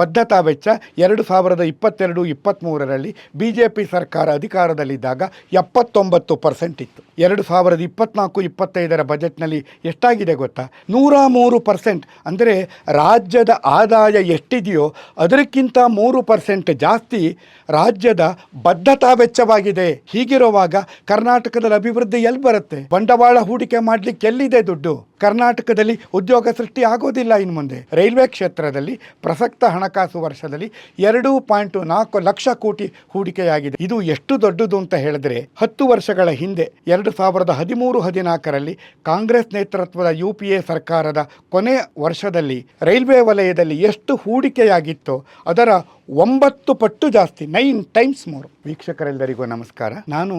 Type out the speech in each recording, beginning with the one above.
ಬದ್ಧತಾ ವೆಚ್ಚ ಎರಡು ಸಾವಿರದ ಇಪ್ಪತ್ತೆರಡು ಇಪ್ಪತ್ತ್ಮೂರರಲ್ಲಿ ಬಿ ಜೆ ಪಿ ಸರ್ಕಾರ ಅಧಿಕಾರದಲ್ಲಿದ್ದಾಗ ಎಪ್ಪತ್ತೊಂಬತ್ತು ಪರ್ಸೆಂಟ್ ಇತ್ತು. ಎರಡು ಸಾವಿರದ ಇಪ್ಪತ್ನಾಲ್ಕು ಇಪ್ಪತ್ತೈದರ ಬಜೆಟ್ನಲ್ಲಿ ಎಷ್ಟಾಗಿದೆ ಗೊತ್ತಾ? ನೂರ ಮೂರು ಪರ್ಸೆಂಟ್. ಅಂದರೆ ರಾಜ್ಯದ ಆದಾಯ ಎಷ್ಟಿದೆಯೋ ಅದಕ್ಕಿಂತ ಮೂರು ಪರ್ಸೆಂಟ್ ಜಾಸ್ತಿ ರಾಜ್ಯದ ಬದ್ಧತಾ ವೆಚ್ಚವಾಗಿದೆ. ಹೀಗಿರುವಾಗ ಕರ್ನಾಟಕದಲ್ಲಿ ಅಭಿವೃದ್ಧಿ ಎಲ್ಲಿ ಬರುತ್ತೆ? ಬಂಡವಾಳ ಹೂಡಿಕೆ ಮಾಡಲಿಕ್ಕೆ ಎಲ್ಲಿದೆ ದುಡ್ಡು? ಕರ್ನಾಟಕದಲ್ಲಿ ಉದ್ಯೋಗ ಸೃಷ್ಟಿ ಆಗೋದಿಲ್ಲ ಇನ್ನು ಮುಂದೆ. ರೈಲ್ವೆ ಕ್ಷೇತ್ರದಲ್ಲಿ ಪ್ರಸಕ್ತ ಹಣಕಾಸು ವರ್ಷದಲ್ಲಿ ಎರಡು ಪಾಯಿಂಟ್ ನಾಲ್ಕು ಲಕ್ಷ ಕೋಟಿ ಹೂಡಿಕೆಯಾಗಿದೆ. ಇದು ಎಷ್ಟು ದೊಡ್ಡದು ಅಂತ ಹೇಳಿದ್ರೆ ಹತ್ತು ವರ್ಷಗಳ ಹಿಂದೆ ಎರಡು ಸಾವಿರದ ಹದಿಮೂರು ಹದಿನಾಲ್ಕರಲ್ಲಿ ಕಾಂಗ್ರೆಸ್ ನೇತೃತ್ವದ ಯು ಪಿ ಎ ಸರ್ಕಾರದ ಕೊನೆ ವರ್ಷದಲ್ಲಿ ರೈಲ್ವೆ ವಲಯದಲ್ಲಿ ಎಷ್ಟು ಹೂಡಿಕೆಯಾಗಿತ್ತೋ ಅದರ ಒಂಬತ್ತು ಪಟ್ಟು ಜಾಸ್ತಿ, ನೈನ್ ಟೈಮ್ಸ್ ಮೋರ್. ವೀಕ್ಷಕರೆಲ್ಲರಿಗೂ ನಮಸ್ಕಾರ. ನಾನು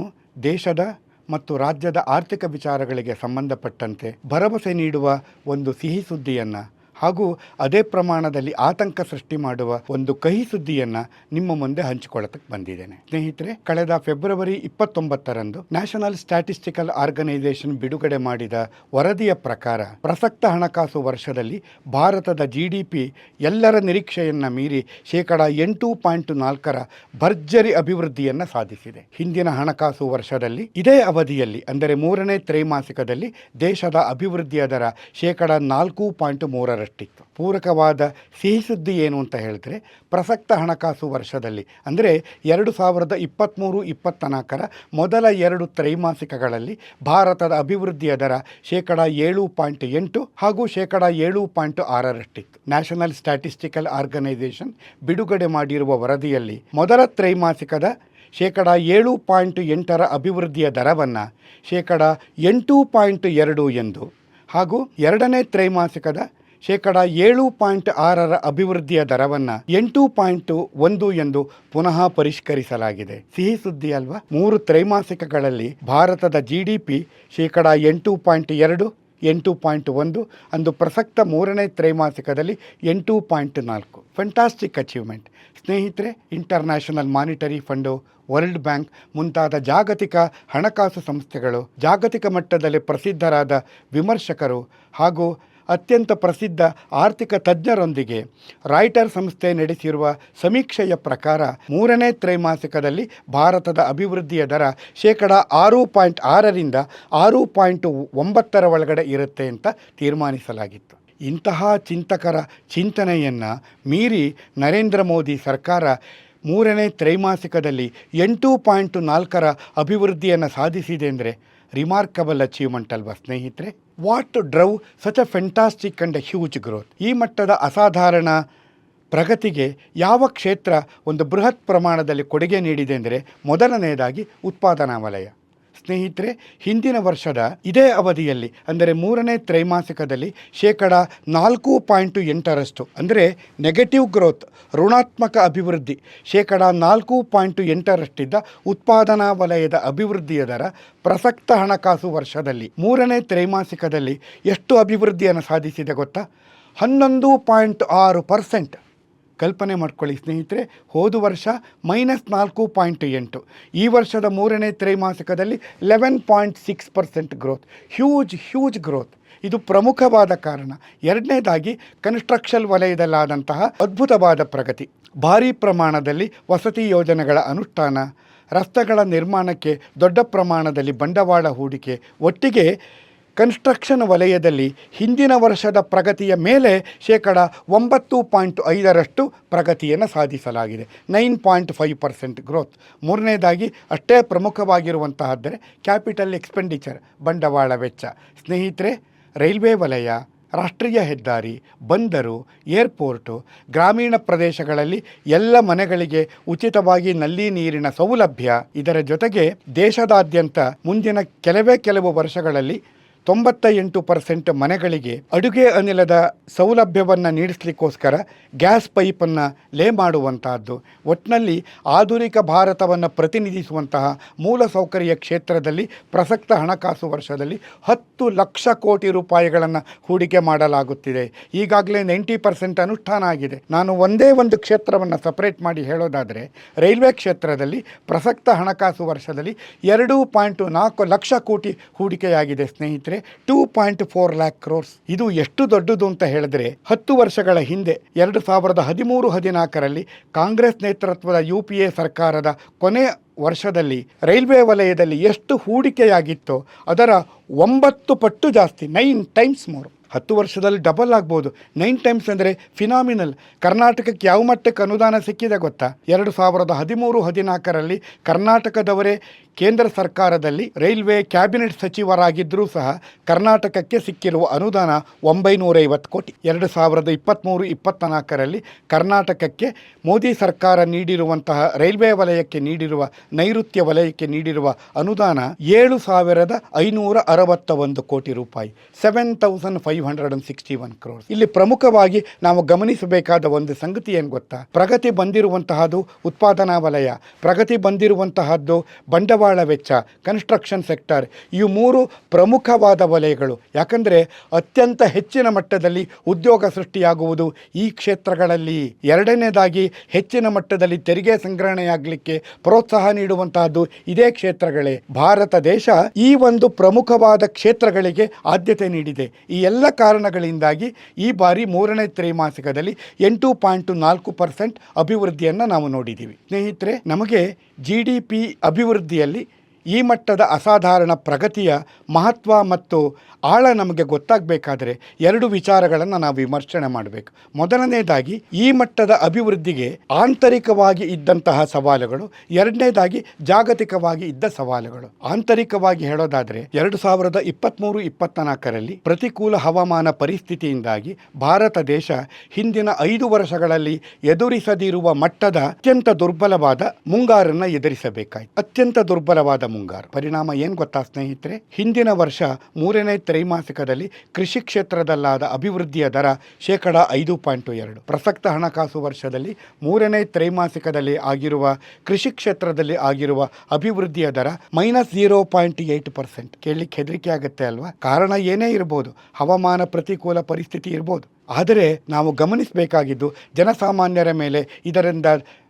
ದೇಶದ ಮತ್ತು ರಾಜ್ಯದ ಆರ್ಥಿಕ ವಿಚಾರಗಳಿಗೆ ಸಂಬಂಧಪಟ್ಟಂತೆ ಭರವಸೆ ನೀಡುವ ಒಂದು ಸಿಹಿ ಸುದ್ದಿಯನ್ನು ಹಾಗೂ ಅದೇ ಪ್ರಮಾಣದಲ್ಲಿ ಆತಂಕ ಸೃಷ್ಟಿ ಮಾಡುವ ಒಂದು ಕಹಿ ಸುದ್ದಿಯನ್ನು ನಿಮ್ಮ ಮುಂದೆ ಹಂಚಿಕೊಳ್ಳತಕ್ಕೆ ಬಂದಿದ್ದೇನೆ. ಸ್ನೇಹಿತರೆ, ಕಳೆದ ಫೆಬ್ರವರಿ ಇಪ್ಪತ್ತೊಂಬತ್ತರಂದು ನ್ಯಾಷನಲ್ ಸ್ಟ್ಯಾಟಿಸ್ಟಿಕಲ್ ಆರ್ಗನೈಸೇಷನ್ ಬಿಡುಗಡೆ ಮಾಡಿದ ವರದಿಯ ಪ್ರಕಾರ ಪ್ರಸಕ್ತ ಹಣಕಾಸು ವರ್ಷದಲ್ಲಿ ಭಾರತದ ಜಿಡಿಪಿ ಎಲ್ಲರ ನಿರೀಕ್ಷೆಯನ್ನು ಮೀರಿ ಶೇಕಡ ಎಂಟು ಪಾಯಿಂಟ್ ನಾಲ್ಕರ ಭರ್ಜರಿ ಅಭಿವೃದ್ಧಿಯನ್ನು ಸಾಧಿಸಿದೆ. ಹಿಂದಿನ ಹಣಕಾಸು ವರ್ಷದಲ್ಲಿ ಇದೇ ಅವಧಿಯಲ್ಲಿ, ಅಂದರೆ ಮೂರನೇ ತ್ರೈಮಾಸಿಕದಲ್ಲಿ ದೇಶದ ಅಭಿವೃದ್ಧಿಯ ದರ ಶೇಕಡ ನಾಲ್ಕು ಪಾಯಿಂಟ್ ಮೂರರಷ್ಟಿತ್ತು ಪೂರಕವಾದ ಸಿಹಿ ಸುದ್ದಿ ಏನು ಅಂತ ಹೇಳಿದ್ರೆ, ಪ್ರಸಕ್ತ ಹಣಕಾಸು ವರ್ಷದಲ್ಲಿ, ಅಂದರೆ ಎರಡು ಸಾವಿರದ ಇಪ್ಪತ್ತ್ಮೂರು ಇಪ್ಪತ್ತ್ನಾಲ್ಕರ ಮೊದಲ ಎರಡು ತ್ರೈಮಾಸಿಕಗಳಲ್ಲಿ ಭಾರತದ ಅಭಿವೃದ್ಧಿಯ ದರ ಶೇಕಡ ಏಳು ಪಾಯಿಂಟ್ ಎಂಟು ಹಾಗೂ ಶೇಕಡ ಏಳು ಪಾಯಿಂಟ್ ಆರರಷ್ಟಿತ್ತು. ನ್ಯಾಷನಲ್ ಸ್ಟ್ಯಾಟಿಸ್ಟಿಕಲ್ ಆರ್ಗನೈಸೇಷನ್ ಬಿಡುಗಡೆ ಮಾಡಿರುವ ವರದಿಯಲ್ಲಿ ಮೊದಲ ತ್ರೈಮಾಸಿಕದ ಶೇಕಡ ಏಳು ಪಾಯಿಂಟ್ ಎಂಟರ ಅಭಿವೃದ್ಧಿಯ ದರವನ್ನು ಶೇಕಡ ಎಂಟು ಪಾಯಿಂಟ್ ಎರಡು ಎಂದು ಹಾಗೂ ಎರಡನೇ ತ್ರೈಮಾಸಿಕದ ಶೇಕಡ ಏಳು ಪಾಯಿಂಟ್ ಆರರ ಅಭಿವೃದ್ಧಿಯ ದರವನ್ನು ಎಂಟು ಪಾಯಿಂಟ್ ಒಂದು ಎಂದು ಪುನಃ ಪರಿಷ್ಕರಿಸಲಾಗಿದೆ. ಸಿಹಿ ಸುದ್ದಿ ಅಲ್ವಾ? ಮೂರು ತ್ರೈಮಾಸಿಕಗಳಲ್ಲಿ ಭಾರತದ ಜಿಡಿಪಿ ಶೇಕಡ ಎಂಟು ಪಾಯಿಂಟ್ ಎರಡು, ಎಂಟು ಪಾಯಿಂಟ್ ಒಂದು ಅಂದು ಪ್ರಸಕ್ತ ಮೂರನೇ ತ್ರೈಮಾಸಿಕದಲ್ಲಿ ಎಂಟು ಪಾಯಿಂಟ್ ನಾಲ್ಕು. ಫಂಟಾಸ್ಟಿಕ್ ಅಚೀವ್ಮೆಂಟ್ ಸ್ನೇಹಿತರೆ international monetary fund world bank ಮುಂತಾದ ಜಾಗತಿಕ ಹಣಕಾಸು ಸಂಸ್ಥೆಗಳು ಜಾಗತಿಕ ಮಟ್ಟದಲ್ಲಿ ಪ್ರಸಿದ್ಧರಾದ ವಿಮರ್ಶಕರು ಹಾಗೂ ಅತ್ಯಂತ ಪ್ರಸಿದ್ಧ ಆರ್ಥಿಕ ತಜ್ಞರೊಂದಿಗೆ. ರಾಯ್ಟರ್ ಸಂಸ್ಥೆ ನಡೆಸಿರುವ ಸಮೀಕ್ಷೆಯ ಪ್ರಕಾರ ಮೂರನೇ ತ್ರೈಮಾಸಿಕದಲ್ಲಿ ಭಾರತದ ಅಭಿವೃದ್ಧಿಯ ದರ ಶೇಕಡ ಆರು ಪಾಯಿಂಟ್ ಆರರಿಂದ ಆರು ಪಾಯಿಂಟ್ ಒಂಬತ್ತರ ಒಳಗಡೆ ಇರುತ್ತೆ ಅಂತ ತೀರ್ಮಾನಿಸಲಾಗಿತ್ತು. ಇಂತಹ ಚಿಂತಕರ ಚಿಂತನೆಯನ್ನು ಮೀರಿ ನರೇಂದ್ರ ಮೋದಿ ಸರ್ಕಾರ ಮೂರನೇ ತ್ರೈಮಾಸಿಕದಲ್ಲಿ ಎಂಟು ಪಾಯಿಂಟ್ ನಾಲ್ಕರ ಅಭಿವೃದ್ಧಿಯನ್ನು ಸಾಧಿಸಿದೆ ಅಂದರೆ ರಿಮಾರ್ಕಬಲ್ ಅಚೀವ್ಮೆಂಟ್ ಅಲ್ವಾ ಸ್ನೇಹಿತರೆ? What to drive such a fantastic and huge growth ಈ ಮಟ್ಟದ ಅಸಾಧಾರಣ ಪ್ರಗತಿಗೆ ಯಾವ ಕ್ಷೇತ್ರ ಒಂದು ಬೃಹತ್ ಪ್ರಮಾಣದಲ್ಲಿ ಕೊಡುಗೆ ನೀಡಿದೆ ಅಂದರೆ ಮೊದಲನೆಯದಾಗಿ ಉತ್ಪಾದನಾ ವಲಯ. ಸ್ನೇಹಿತರೆ, ಹಿಂದಿನ ವರ್ಷದ ಇದೇ ಅವಧಿಯಲ್ಲಿ, ಅಂದರೆ ಮೂರನೇ ತ್ರೈಮಾಸಿಕದಲ್ಲಿ ಶೇಕಡ ನಾಲ್ಕು ಪಾಯಿಂಟು ಎಂಟರಷ್ಟು, ಅಂದರೆ ನೆಗೆಟಿವ್ ಗ್ರೋತ್ ಋಣಾತ್ಮಕ ಅಭಿವೃದ್ಧಿ, ಶೇಕಡ ನಾಲ್ಕು ಪಾಯಿಂಟು ಎಂಟರಷ್ಟಿದ್ದ ಉತ್ಪಾದನಾ ವಲಯದ ಅಭಿವೃದ್ಧಿಯ ದರ ಪ್ರಸಕ್ತ ಹಣಕಾಸು ವರ್ಷದಲ್ಲಿ ಮೂರನೇ ತ್ರೈಮಾಸಿಕದಲ್ಲಿ ಎಷ್ಟು ಅಭಿವೃದ್ಧಿಯನ್ನು ಸಾಧಿಸಿದೆ ಗೊತ್ತಾ? ಹನ್ನೊಂದು ಪಾಯಿಂಟ್ ಆರು ಪರ್ಸೆಂಟ್. ಕಲ್ಪನೆ ಮಾಡ್ಕೊಳ್ಳಿ ಸ್ನೇಹಿತರೆ, ಹೋದ ವರ್ಷ ಮೈನಸ್ ನಾಲ್ಕು ಪಾಯಿಂಟ್ ಎಂಟು. ಈ ವರ್ಷದ ಮೂರನೇ ತ್ರೈಮಾಸಿಕದಲ್ಲಿ eleven point six percent growth huge huge growth ಇದು ಪ್ರಮುಖವಾದ ಕಾರಣ. ಎರಡನೇದಾಗಿ ಕನ್ಸ್ಟ್ರಕ್ಷನ್ ವಲಯದಲ್ಲಾದಂತಹ ಅದ್ಭುತವಾದ ಪ್ರಗತಿ. ಭಾರೀ ಪ್ರಮಾಣದಲ್ಲಿ ವಸತಿ ಯೋಜನೆಗಳ ಅನುಷ್ಠಾನ, ರಸ್ತೆಗಳ ನಿರ್ಮಾಣಕ್ಕೆ ದೊಡ್ಡ ಪ್ರಮಾಣದಲ್ಲಿ ಬಂಡವಾಳ ಹೂಡಿಕೆ, ಒಟ್ಟಿಗೆ ಕನ್ಸ್ಟ್ರಕ್ಷನ್ ವಲಯದಲ್ಲಿ ಹಿಂದಿನ ವರ್ಷದ ಪ್ರಗತಿಯ ಮೇಲೆ ಶೇಕಡ ಒಂಬತ್ತು ಪಾಯಿಂಟ್ ಐದರಷ್ಟು ಪ್ರಗತಿಯನ್ನು ಸಾಧಿಸಲಾಗಿದೆ. Nine point five percent growth. ಮೂರನೇದಾಗಿ, ಅಷ್ಟೇ ಪ್ರಮುಖವಾಗಿರುವಂತಹದ್ದರೆ ಕ್ಯಾಪಿಟಲ್ ಎಕ್ಸ್ಪೆಂಡಿಚರ್, ಬಂಡವಾಳ ವೆಚ್ಚ. ಸ್ನೇಹಿತರೆ, ರೈಲ್ವೆ ವಲಯ, ರಾಷ್ಟ್ರೀಯ ಹೆದ್ದಾರಿ, ಬಂದರು, ಏರ್ಪೋರ್ಟು, ಗ್ರಾಮೀಣ ಪ್ರದೇಶಗಳಲ್ಲಿ ಎಲ್ಲ ಮನೆಗಳಿಗೆ ಉಚಿತವಾಗಿ ನಲ್ಲಿ ನೀರಿನ ಸೌಲಭ್ಯ, ಇದರ ಜೊತೆಗೆ ದೇಶದಾದ್ಯಂತ ಮುಂದಿನ ಕೆಲವೇ ಕೆಲವು ವರ್ಷಗಳಲ್ಲಿ ತೊಂಬತ್ತ ಎಂಟು ಪರ್ಸೆಂಟ್ ಮನೆಗಳಿಗೆ ಅಡುಗೆ ಅನಿಲದ ಸೌಲಭ್ಯವನ್ನು ನೀಡಿಸ್ಲಿಕ್ಕೋಸ್ಕರ ಗ್ಯಾಸ್ ಪೈಪನ್ನು ಲೇ ಮಾಡುವಂತಹದ್ದು. ಒಟ್ಟಿನಲ್ಲಿ ಆಧುನಿಕ ಭಾರತವನ್ನು ಪ್ರತಿನಿಧಿಸುವಂತಹ ಮೂಲಸೌಕರ್ಯ ಕ್ಷೇತ್ರದಲ್ಲಿ ಪ್ರಸಕ್ತ ಹಣಕಾಸು ವರ್ಷದಲ್ಲಿ ಹತ್ತು ಲಕ್ಷ ಕೋಟಿ ರೂಪಾಯಿಗಳನ್ನು ಹೂಡಿಕೆ ಮಾಡಲಾಗುತ್ತಿದೆ. ಈಗಾಗಲೇ ನೈಂಟಿ ಪರ್ಸೆಂಟ್ ಅನುಷ್ಠಾನ ಆಗಿದೆ. ನಾನು ಒಂದೇ ಒಂದು ಕ್ಷೇತ್ರವನ್ನು ಸಪರೇಟ್ ಮಾಡಿ ಹೇಳೋದಾದರೆ ರೈಲ್ವೆ ಕ್ಷೇತ್ರದಲ್ಲಿ ಪ್ರಸಕ್ತ ಹಣಕಾಸು ವರ್ಷದಲ್ಲಿ ಎರಡು ಪಾಯಿಂಟು ನಾಲ್ಕು ಲಕ್ಷ ಕೋಟಿ ಹೂಡಿಕೆಯಾಗಿದೆ ಸ್ನೇಹಿತರೆ. ಅಂದರೆ two point four lakh crores ಇದು ಎಷ್ಟು ದೊಡ್ಡದು ಅಂತ ಹೇಳಿದ್ರೆ ಹತ್ತು ವರ್ಷಗಳ ಹಿಂದೆ, ಎರಡು ಸಾವಿರದ ಹದಿಮೂರು ಹದಿನಾಲ್ಕರಲ್ಲಿ ಕಾಂಗ್ರೆಸ್ ನೇತೃತ್ವದ ಯು ಪಿ ಎ ಸರ್ಕಾರದ ಕೊನೆ ವರ್ಷದಲ್ಲಿ ರೈಲ್ವೆ ವಲಯದಲ್ಲಿ ಎಷ್ಟು ಹೂಡಿಕೆಯಾಗಿತ್ತೋ ಅದರ ಒಂಬತ್ತು ಪಟ್ಟು ಜಾಸ್ತಿ ನೈನ್ ಟೈಮ್ಸ್ ಮೋರ್ ಹತ್ತು ವರ್ಷದಲ್ಲಿ ಡಬಲ್ ಆಗ್ಬೋದು. ನೈನ್ ಟೈಮ್ಸ್ ಅಂದರೆ ಫಿನಾಮಿನಲ್ ಕರ್ನಾಟಕಕ್ಕೆ ಯಾವ ಮಟ್ಟಕ್ಕೆ ಅನುದಾನ ಸಿಕ್ಕಿದೆ ಗೊತ್ತಾ? ಎರಡು ಸಾವಿರದ ಹದಿಮೂರು, ಹದಿನಾಲ್ಕರಲ್ಲಿ ಕರ್ನಾಟಕದವರೇ ಕೇಂದ್ರ ಸರ್ಕಾರದಲ್ಲಿ ರೈಲ್ವೆ ಕ್ಯಾಬಿನೆಟ್ ಸಚಿವರಾಗಿದ್ದರೂ ಸಹ ಕರ್ನಾಟಕಕ್ಕೆ ಸಿಕ್ಕಿರುವ ಅನುದಾನ ಒಂಬೈನೂರೈವತ್ತು ಕೋಟಿ. ಎರಡು ಸಾವಿರದ ಇಪ್ಪತ್ತ್ಮೂರು ಇಪ್ಪತ್ತ್ನಾಲ್ಕರಲ್ಲಿ ಕರ್ನಾಟಕಕ್ಕೆ ಮೋದಿ ಸರ್ಕಾರ ನೀಡಿರುವಂತಹ ರೈಲ್ವೆ ವಲಯಕ್ಕೆ ನೀಡಿರುವ, ನೈಋತ್ಯ ವಲಯಕ್ಕೆ ನೀಡಿರುವ ಅನುದಾನ ಏಳು ಸಾವಿರದ ಐನೂರ ಅರವತ್ತ ಒಂದು ಕೋಟಿ ರೂಪಾಯಿ. Seven thousand five hundred and sixty one crores ಇಲ್ಲಿ ಪ್ರಮುಖವಾಗಿ ನಾವು ಗಮನಿಸಬೇಕಾದ ಒಂದು ಸಂಗತಿ ಏನು ಗೊತ್ತಾ? ಪ್ರಗತಿ ಬಂದಿರುವಂತಹದ್ದು ಉತ್ಪಾದನಾ ವಲಯ, ಪ್ರಗತಿ ಬಂದಿರುವಂತಹದ್ದು ಬಂಡವಾಳ ವೆಚ್ಚ ಕನ್ಸ್ಟ್ರಕ್ಷನ್ ಸೆಕ್ಟರ್ ಇವು ಮೂರು ಪ್ರಮುಖವಾದ ವಲಯಗಳು. ಯಾಕಂದರೆ ಅತ್ಯಂತ ಹೆಚ್ಚಿನ ಮಟ್ಟದಲ್ಲಿ ಉದ್ಯೋಗ ಸೃಷ್ಟಿಯಾಗುವುದು ಈ ಕ್ಷೇತ್ರಗಳಲ್ಲಿ. ಎರಡನೇದಾಗಿ ಹೆಚ್ಚಿನ ಮಟ್ಟದಲ್ಲಿ ತೆರಿಗೆ ಸಂಗ್ರಹಣೆಯಾಗಲಿಕ್ಕೆ ಪ್ರೋತ್ಸಾಹ ನೀಡುವಂತಹದ್ದು ಇದೇ ಕ್ಷೇತ್ರಗಳೇ. ಭಾರತ ದೇಶ ಈ ಒಂದು ಪ್ರಮುಖವಾದ ಕ್ಷೇತ್ರಗಳಿಗೆ ಆದ್ಯತೆ ನೀಡಿದೆ. ಈ ಎಲ್ಲ ಕಾರಣಗಳಿಂದಾಗಿ ಈ ಬಾರಿ ಮೂರನೇ ತ್ರೈಮಾಸಿಕದಲ್ಲಿ ಎಂಟು ಪಾಯಿಂಟ್ ನಾಲ್ಕು ಪರ್ಸೆಂಟ್ ಅಭಿವೃದ್ಧಿಯನ್ನು ನಾವು ನೋಡಿದ್ದೀವಿ. ಸ್ನೇಹಿತರೆ, ನಮಗೆ ಜಿ ಡಿ ಪಿ ಅಭಿವೃದ್ಧಿಯಲ್ಲಿ ಈ ಮಟ್ಟದ ಅಸಾಧಾರಣ ಪ್ರಗತಿಯ ಮಹತ್ವ ಮತ್ತು ಆಳ ನಮಗೆ ಗೊತ್ತಾಗಬೇಕಾದರೆ ಎರಡು ವಿಚಾರಗಳನ್ನು ನಾವು ವಿಮರ್ಶನೆ ಮಾಡಬೇಕು. ಮೊದಲನೇದಾಗಿ, ಈ ಮಟ್ಟದ ಅಭಿವೃದ್ಧಿಗೆ ಆಂತರಿಕವಾಗಿ ಇದ್ದಂತಹ ಸವಾಲುಗಳು, ಎರಡನೇದಾಗಿ ಜಾಗತಿಕವಾಗಿ ಇದ್ದ ಸವಾಲುಗಳು. ಆಂತರಿಕವಾಗಿ ಹೇಳೋದಾದರೆ, ಎರಡು ಸಾವಿರದ ಇಪ್ಪತ್ತ್ಮೂರು ಇಪ್ಪತ್ತ್ನಾಲ್ಕರಲ್ಲಿ ಪ್ರತಿಕೂಲ ಹವಾಮಾನ ಪರಿಸ್ಥಿತಿಯಿಂದಾಗಿ ಭಾರತ ದೇಶ ಹಿಂದಿನ ಐದು ವರ್ಷಗಳಲ್ಲಿ ಎದುರಿಸದಿರುವ ಮಟ್ಟದ ಅತ್ಯಂತ ದುರ್ಬಲವಾದ ಮುಂಗಾರನ್ನು ಎದುರಿಸಬೇಕಾಯಿತು. ಅತ್ಯಂತ ದುರ್ಬಲವಾದ ಮುಂಗಾರು. ಪರಿಣಾಮ ಏನು ಗೊತ್ತಾ ಸ್ನೇಹಿತರೆ? ಹಿಂದಿನ ವರ್ಷ ಮೂರನೇ ತ್ರೈಮಾಸಿಕದಲ್ಲಿ ಕೃಷಿ ಕ್ಷೇತ್ರದಲ್ಲಾದ ಅಭಿವೃದ್ಧಿಯ ದರ ಶೇಕಡ ಐದು ಪಾಯಿಂಟ್ ಎರಡು. ಪ್ರಸಕ್ತ ಹಣಕಾಸು ವರ್ಷದಲ್ಲಿ ಮೂರನೇ ತ್ರೈಮಾಸಿಕದಲ್ಲಿ ಆಗಿರುವ ಕೃಷಿ ಕ್ಷೇತ್ರದಲ್ಲಿ ಆಗಿರುವ ಅಭಿವೃದ್ಧಿಯ ದರ minus zero point eight percent. ಕೇಳಲಿಕ್ಕೆ ಹೆದರಿಕೆ ಆಗುತ್ತೆ ಅಲ್ವಾ? ಕಾರಣ ಏನೇ ಇರ್ಬೋದು, ಹವಾಮಾನ ಪ್ರತಿಕೂಲ ಪರಿಸ್ಥಿತಿ ಇರ್ಬೋದು. ಆದರೆ ನಾವು ಗಮನಿಸಬೇಕಾಗಿದ್ದು ಜನಸಾಮಾನ್ಯರ ಮೇಲೆ ಇದರಿಂದ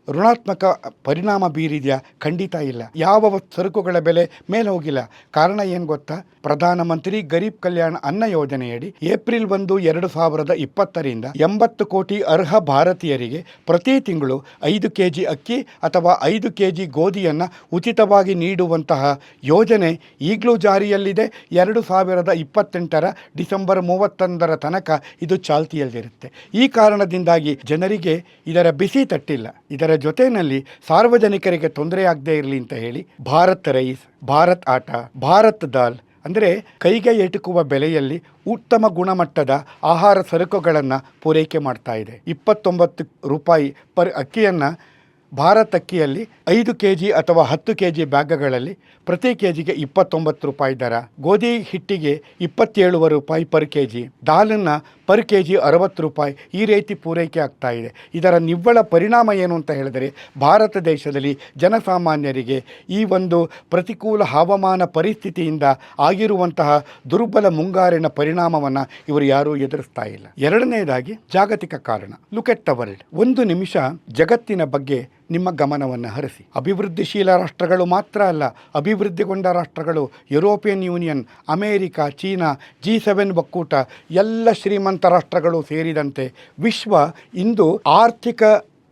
ಋಣಾತ್ಮಕ ಪರಿಣಾಮ ಬೀರಿದೆಯಾ? ಖಂಡಿತ ಇಲ್ಲ. ಯಾವ ಸರಕುಗಳ ಬೆಲೆ ಮೇಲೆ ಹೋಗಿಲ್ಲ. ಕಾರಣ ಏನು ಗೊತ್ತಾ? ಪ್ರಧಾನಮಂತ್ರಿ ಗರೀಬ್ ಕಲ್ಯಾಣ ಅನ್ನ ಯೋಜನೆಯಡಿ ಏಪ್ರಿಲ್ ಒಂದು, ಎರಡು ಸಾವಿರದ ಇಪ್ಪತ್ತರಿಂದ ಎಂಬತ್ತು ಕೋಟಿ ಅರ್ಹ ಭಾರತೀಯರಿಗೆ ಪ್ರತಿ ತಿಂಗಳು ಐದು ಕೆ ಜಿ ಅಕ್ಕಿ ಅಥವಾ ಐದು ಕೆ ಜಿ ಗೋಧಿಯನ್ನು ಉಚಿತವಾಗಿ ನೀಡುವಂತಹ ಯೋಜನೆ ಈಗಲೂ ಜಾರಿಯಲ್ಲಿದೆ. ಎರಡು ಸಾವಿರದ ಇಪ್ಪತ್ತೆಂಟರ ಡಿಸೆಂಬರ್ ಮೂವತ್ತೊಂದರ ತನಕ ಇದು ಚಾಲ್ತಿಯಲ್ಲಿರುತ್ತೆ. ಈ ಕಾರಣದಿಂದಾಗಿ ಜನರಿಗೆ ಇದರ ಬಿಸಿ ತಟ್ಟಿಲ್ಲ. ಇದರ ಜೊತೆಯಲ್ಲಿ ಸಾರ್ವಜನಿಕರಿಗೆ ತೊಂದರೆಯಾಗದೇ ಇರಲಿ ಅಂತ ಹೇಳಿ ಭಾರತ್ ರೈಸ್, ಭಾರತ್ ಆಟ, ಭಾರತ್ ದಾಲ್ ಅಂದರೆ ಕೈಗೆ ಎಟುಕುವ ಬೆಲೆಯಲ್ಲಿ ಉತ್ತಮ ಗುಣಮಟ್ಟದ ಆಹಾರ ಸರಕುಗಳನ್ನು ಪೂರೈಕೆ ಮಾಡ್ತಾ ಇದೆ. ಇಪ್ಪತ್ತೊಂಬತ್ತು ರೂಪಾಯಿ ಪರ್ ಅಕ್ಕಿಯನ್ನು ಭಾರತ್ ಅಕ್ಕಿಯಲ್ಲಿ ಐದು ಕೆ ಜಿ ಅಥವಾ ಹತ್ತು ಕೆ ಜಿ ಬ್ಯಾಗ್ಗಳಲ್ಲಿ ಪ್ರತಿ ಕೆ ಜಿಗೆ ಇಪ್ಪತ್ತೊಂಬತ್ತು ರೂಪಾಯಿ ದರ, ಗೋಧಿ ಹಿಟ್ಟಿಗೆ ಇಪ್ಪತ್ತೇಳುವ ರೂಪಾಯಿ ಪರ್ ಕೆ ಜಿ ದಾಲನ್ನು ಪರ್ ಕೆ ಜಿ ಅರವತ್ತು ರೂಪಾಯಿ ಈ ರೀತಿ ಪೂರೈಕೆ ಆಗ್ತಾ ಇದೆ. ಇದರ ನಿವ್ವಳ ಪರಿಣಾಮ ಏನು ಅಂತ ಹೇಳಿದರೆ, ಭಾರತ ದೇಶದಲ್ಲಿ ಜನಸಾಮಾನ್ಯರಿಗೆ ಈ ಒಂದು ಪ್ರತಿಕೂಲ ಹವಾಮಾನ ಪರಿಸ್ಥಿತಿಯಿಂದ ಆಗಿರುವಂತಹ ದುರ್ಬಲ ಮುಂಗಾರಿನ ಪರಿಣಾಮವನ್ನು ಇವರು ಯಾರೂ ಎದುರಿಸ್ತಾ ಇಲ್ಲ. ಎರಡನೇದಾಗಿ ಜಾಗತಿಕ ಕಾರಣ. ಲುಕ್ ಎಟ್ ದ ವರ್ಲ್ಡ್ ಒಂದು ನಿಮಿಷ ಜಗತ್ತಿನ ಬಗ್ಗೆ ನಿಮ್ಮ ಗಮನವನ್ನು ಹರಿಸಿ. ಅಭಿವೃದ್ಧಿಶೀಲ ರಾಷ್ಟ್ರಗಳು ಮಾತ್ರ ಅಲ್ಲ, ಅಭಿವೃದ್ಧಿಗೊಂಡ ರಾಷ್ಟ್ರಗಳು European union, America, China, G seven ಒಕ್ಕೂಟ, ಎಲ್ಲ ಶ್ರೀಮಂತ ರಾಷ್ಟ್ರಗಳು ಸೇರಿದಂತೆ ವಿಶ್ವ ಇಂದು ಆರ್ಥಿಕ